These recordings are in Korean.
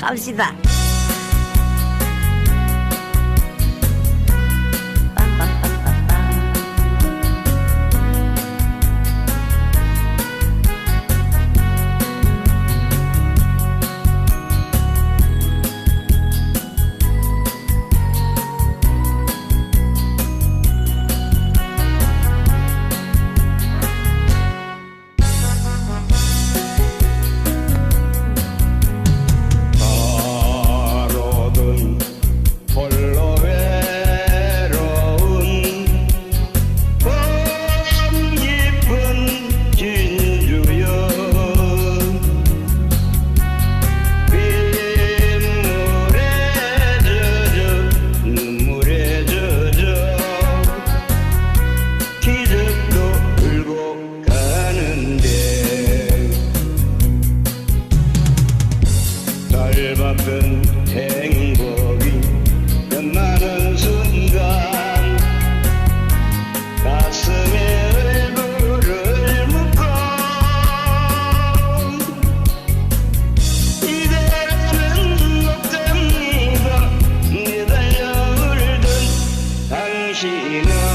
갑시다. 닮았던 행복이 끝나는 순간 가슴에 얼굴을 묻고 이대로는 못 됩니다 내 달려 울던 당신은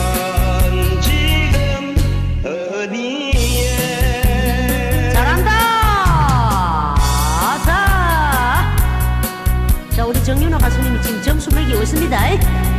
정윤호 가수님이 지금 점수 매기고 있습니다.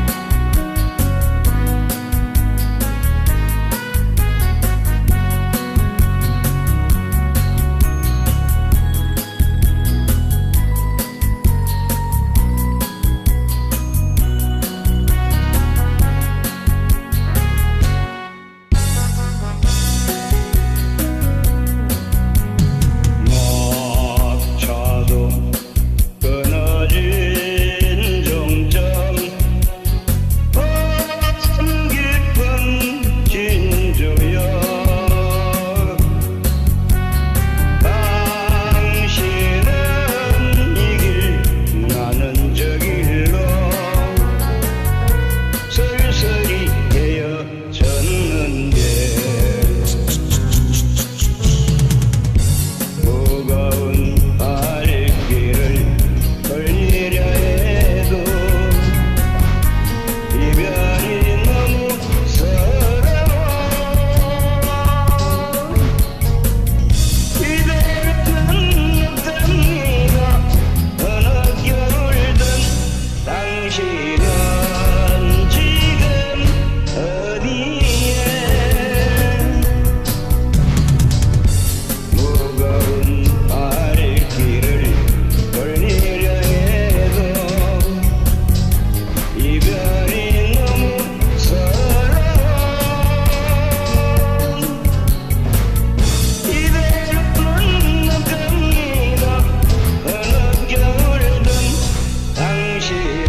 she